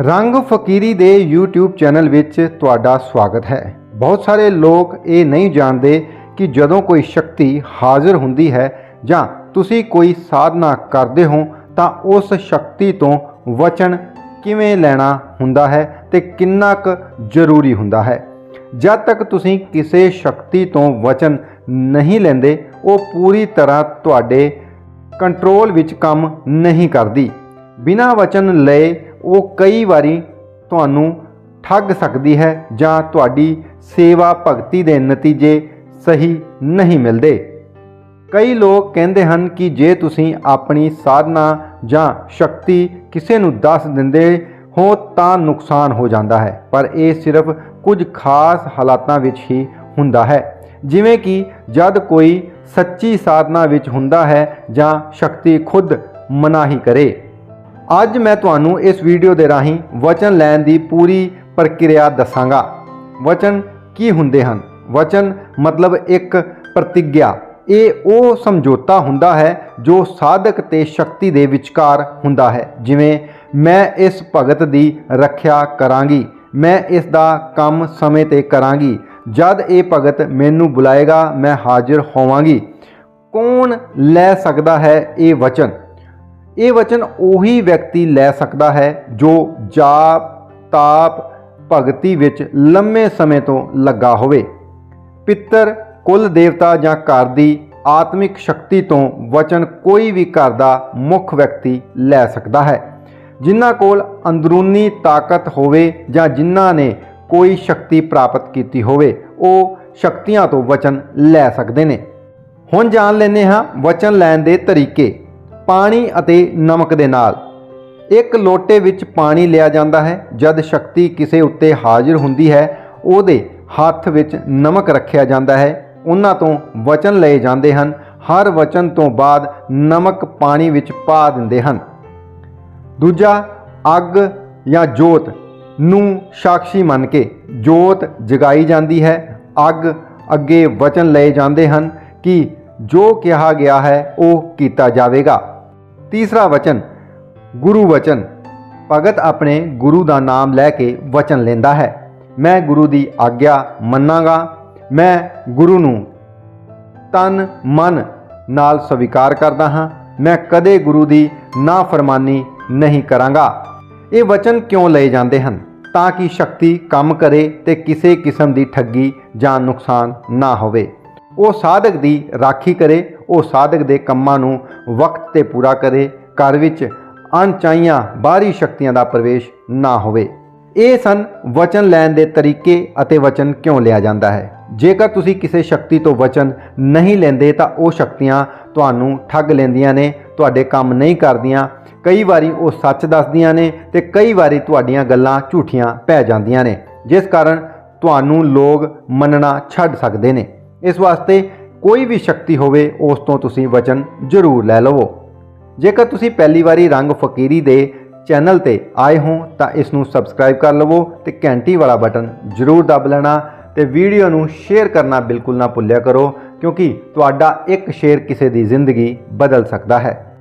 ਰੰਗ ਫਕੀਰੀ ਦੇ YouTube channel ਵਿੱਚ ਤੁਹਾਡਾ ਸਵਾਗਤ ਹੈ। ਬਹੁਤ ਸਾਰੇ ਲੋਕ ਇਹ ਨਹੀਂ ਜਾਣਦੇ ਕਿ ਜਦੋਂ ਕੋਈ ਸ਼ਕਤੀ ਹਾਜ਼ਰ ਹੁੰਦੀ ਹੈ ਜਾਂ ਤੁਸੀਂ ਕੋਈ ਸਾਧਨਾ ਕਰਦੇ ਹੋ ਤਾਂ ਉਸ ਸ਼ਕਤੀ ਤੋਂ ਵਚਨ ਕਿਵੇਂ ਲੈਣਾ ਹੁੰਦਾ ਹੈ ਤੇ ਕਿੰਨਾ ਕੁ ਜ਼ਰੂਰੀ ਹੁੰਦਾ ਹੈ। ਜਦ ਤੱਕ ਤੁਸੀਂ ਕਿਸੇ ਸ਼ਕਤੀ ਤੋਂ ਵਚਨ ਨਹੀਂ ਲੈਂਦੇ, ਉਹ ਪੂਰੀ ਤਰ੍ਹਾਂ ਤੁਹਾਡੇ ਕੰਟਰੋਲ ਵਿੱਚ ਕੰਮ ਨਹੀਂ ਕਰਦੀ। ਬਿਨਾਂ ਵਚਨ ਲਏ ਉਹ ਕਈ ਵਾਰੀ ਤੁਹਾਨੂੰ ਠੱਗ ਸਕਦੀ ਹੈ ਜਾਂ ਤੁਹਾਡੀ ਸੇਵਾ ਭਗਤੀ ਦੇ ਨਤੀਜੇ ਸਹੀ ਨਹੀਂ ਮਿਲਦੇ। ਕਈ ਲੋਕ ਕਹਿੰਦੇ ਹਨ ਕਿ ਜੇ ਤੁਸੀਂ ਆਪਣੀ ਸਾਧਨਾ ਜਾਂ ਸ਼ਕਤੀ ਕਿਸੇ ਨੂੰ ਦੱਸ ਦਿੰਦੇ ਹੋ ਤਾਂ ਨੁਕਸਾਨ ਹੋ ਜਾਂਦਾ ਹੈ, ਪਰ ਇਹ ਸਿਰਫ ਕੁਝ ਖਾਸ ਹਾਲਾਤਾਂ ਵਿੱਚ ਹੀ ਹੁੰਦਾ ਹੈ। ਜਿਵੇਂ ਕਿ ਜਦ ਕੋਈ ਸੱਚੀ ਸਾਧਨਾ ਵਿੱਚ ਹੁੰਦਾ ਹੈ ਜਾਂ ਸ਼ਕਤੀ ਖੁਦ ਮਨਾਹੀ ਕਰੇ ਅੱਜ ਮੈਂ ਤੁਹਾਨੂੰ ਇਸ ਵੀਡੀਓ ਦੇ ਰਾਹੀਂ ਵਚਨ ਲੈਣ ਦੀ ਪੂਰੀ ਪ੍ਰਕਿਰਿਆ ਦੱਸਾਂਗਾ। ਵਚਨ ਕੀ ਹੁੰਦੇ ਹਨ? ਵਚਨ ਮਤਲਬ ਇੱਕ ਪ੍ਰਤੀਗਿਆ। ਇਹ ਉਹ ਸਮਝੌਤਾ ਹੁੰਦਾ ਹੈ ਜੋ ਸਾਧਕ ਤੇ ਸ਼ਕਤੀ ਦੇ ਵਿਚਕਾਰ ਹੁੰਦਾ ਹੈ। ਜਿਵੇਂ, ਮੈਂ ਇਸ ਭਗਤ ਦੀ ਰੱਖਿਆ ਕਰਾਂਗੀ, ਮੈਂ ਇਸ ਦਾ ਕੰਮ ਸਮੇਂ ਤੇ ਕਰਾਂਗੀ, ਜਦ ਇਹ ਭਗਤ ਮੈਨੂੰ ਬੁਲਾਏਗਾ, ਮੈਂ ਹਾਜ਼ਰ ਹੋਵਾਂਗੀ। ਕੌਣ ਲੈ ਸਕਦਾ ਹੈ ਇਹ ਵਚਨ? ਇਹ ਵਚਨ ਉਹੀ ਵਿਅਕਤੀ ਲੈ ਸਕਦਾ ਹੈ ਜੋ ਜਾਪ, ਤਾਪ, ਭਗਤੀ ਵਿੱਚ ਲੰਮੇ ਸਮੇਂ ਤੋਂ ਲੱਗਾ ਹੋਵੇ। ਪਿੱਤਰ, ਕੁਲ ਦੇਵਤਾ ਜਾਂ ਘਰ ਦੀ ਆਤਮਿਕ ਸ਼ਕਤੀ ਤੋਂ ਵਚਨ ਕੋਈ ਵੀ ਘਰ ਦਾ ਮੁੱਖ ਵਿਅਕਤੀ ਲੈ ਸਕਦਾ ਹੈ। ਜਿਨ੍ਹਾਂ ਕੋਲ ਅੰਦਰੂਨੀ ਤਾਕਤ ਹੋਵੇ ਜਾਂ ਜਿਨ੍ਹਾਂ ਨੇ ਕੋਈ ਸ਼ਕਤੀ ਪ੍ਰਾਪਤ ਕੀਤੀ ਹੋਵੇ, ਉਹ ਸ਼ਕਤੀਆਂ ਤੋਂ ਵਚਨ ਲੈ ਸਕਦੇ ਨੇ। ਹੁਣ ਜਾਣ ਲੈਂਦੇ ਹਾਂ ਵਚਨ ਲੈਣ ਦੇ ਤਰੀਕੇ। ਪਾਣੀ ਅਤੇ ਨਮਕ ਦੇ ਨਾਲ। ਇੱਕ ਲੋਟੇ ਵਿੱਚ ਪਾਣੀ ਲਿਆ ਜਾਂਦਾ ਹੈ। ਜਦ ਸ਼ਕਤੀ ਕਿਸੇ ਉੱਤੇ ਹਾਜ਼ਰ ਹੁੰਦੀ ਹੈ, ਉਹਦੇ ਹੱਥ ਵਿੱਚ ਨਮਕ ਰੱਖਿਆ ਜਾਂਦਾ ਹੈ। ਉਹਨਾਂ ਤੋਂ ਵਚਨ ਲਏ ਜਾਂਦੇ ਹਨ। ਹਰ ਵਚਨ ਤੋਂ ਬਾਅਦ ਨਮਕ ਪਾਣੀ ਵਿੱਚ ਪਾ ਦਿੰਦੇ ਹਨ। ਦੂਜਾ, ਅੱਗ ਜਾਂ ਜੋਤ। ਨੂੰ ਸਾਖੀ ਮੰਨ ਕੇ ਜੋਤ ਜਗਾਈ ਜਾਂਦੀ ਹੈ। ਅੱਗ ਅੱਗੇ ਵਚਨ ਲਏ ਜਾਂਦੇ ਹਨ ਕਿ ਜੋ ਕਿਹਾ ਗਿਆ ਹੈ, ਉਹ ਕੀਤਾ ਜਾਵੇਗਾ। ਤੀਸਰਾ ਵਚਨ, ਗੁਰੂ ਵਚਨ। ਭਗਤ ਆਪਣੇ ਗੁਰੂ ਦਾ ਨਾਮ ਲੈ ਕੇ ਵਚਨ ਲੈਂਦਾ ਹੈ। ਮੈਂ ਗੁਰੂ ਦੀ ਆਗਿਆ ਮੰਨਾਂਗਾ। ਮੈਂ ਗੁਰੂ ਨੂੰ ਤਨ, ਮਨ ਨਾਲ ਸਵੀਕਾਰ ਕਰਦਾ ਹਾਂ। ਮੈਂ ਕਦੇ ਗੁਰੂ ਦੀ ਨਾਫਰਮਾਨੀ ਨਹੀਂ ਕਰਾਂਗਾ। ਇਹ ਵਚਨ ਕਿਉਂ ਲਏ ਜਾਂਦੇ ਹਨ? ਤਾਂ ਕਿ ਸ਼ਕਤੀ ਕੰਮ ਕਰੇ ਤੇ ਕਿਸੇ ਕਿਸਮ ਦੀ ਠੱਗੀ ਜਾਂ ਨੁਕਸਾਨ ਨਾ ਹੋਵੇ। ਉਹ ਸਾਧਕ ਦੀ ਰਾਖੀ ਕਰੇ, ਉਹ ਸਾਧਕ ਦੇ ਕੰਮਾਂ ਨੂੰ ਵਕਤ ਤੇ ਪੂਰਾ ਕਰੇ, ਘਰ ਵਿੱਚ ਅਣਚਾਹੀਆਂ ਬਾਹਰੀ ਸ਼ਕਤੀਆਂ ਦਾ ਪ੍ਰਵੇਸ਼ ਨਾ ਹੋਵੇ। ਇਹ ਸਨ ਵਚਨ ਲੈਣ ਦੇ ਤਰੀਕੇ ਅਤੇ ਵਚਨ ਕਿਉਂ ਲਿਆ ਜਾਂਦਾ ਹੈ? ਜੇਕਰ ਤੁਸੀਂ ਕਿਸੇ ਸ਼ਕਤੀ ਤੋਂ ਵਚਨ ਨਹੀਂ ਲੈਂਦੇ, ਤਾਂ ਉਹ ਸ਼ਕਤੀਆਂ ਤੁਹਾਨੂੰ ਠੱਗ ਲੈਂਦੀਆਂ ਨੇ, ਤੁਹਾਡੇ ਕੰਮ ਨਹੀਂ ਕਰਦੀਆਂ। ਕਈ ਵਾਰੀ ਉਹ ਸੱਚ ਦੱਸਦੀਆਂ ਨੇ ਤੇ ਕਈ ਵਾਰੀ ਤੁਹਾਡੀਆਂ ਗੱਲਾਂ ਝੂਠੀਆਂ ਪੈ ਜਾਂਦੀਆਂ ਨੇ, ਜਿਸ ਕਾਰਨ ਤੁਹਾਨੂੰ ਲੋਕ ਮੰਨਣਾ ਛੱਡ ਸਕਦੇ ਨੇ। ਇਸ ਵਾਸਤੇ ਕੋਈ ਵੀ ਸ਼ਕਤੀ ਹੋਵੇ, ਉਸ ਤੋਂ ਤੁਸੀਂ ਵਚਨ ਜ਼ਰੂਰ ਲੈ ਲਵੋ। ਜੇਕਰ ਤੁਸੀਂ ਪਹਿਲੀ ਵਾਰੀ ਰੰਗ ਫਕੀਰੀ ਦੇ ਚੈਨਲ ਤੇ ਆਏ ਹੋ, ਤਾਂ ਇਸ ਨੂੰ ਸਬਸਕ੍ਰਾਈਬ ਕਰ ਲਵੋ ਤੇ ਘੰਟੀ ਵਾਲਾ ਬਟਨ ਜ਼ਰੂਰ ਦਬ ਲੈਣਾ ਤੇ ਵੀਡੀਓ ਨੂੰ ਸ਼ੇਅਰ ਕਰਨਾ ਬਿਲਕੁਲ ਨਾ ਭੁੱਲਿਆ ਕਰੋ, ਕਿਉਂਕਿ ਤੁਹਾਡਾ ਇੱਕ ਸ਼ੇਅਰ ਕਿਸੇ ਦੀ ਜ਼ਿੰਦਗੀ ਬਦਲ ਸਕਦਾ ਹੈ।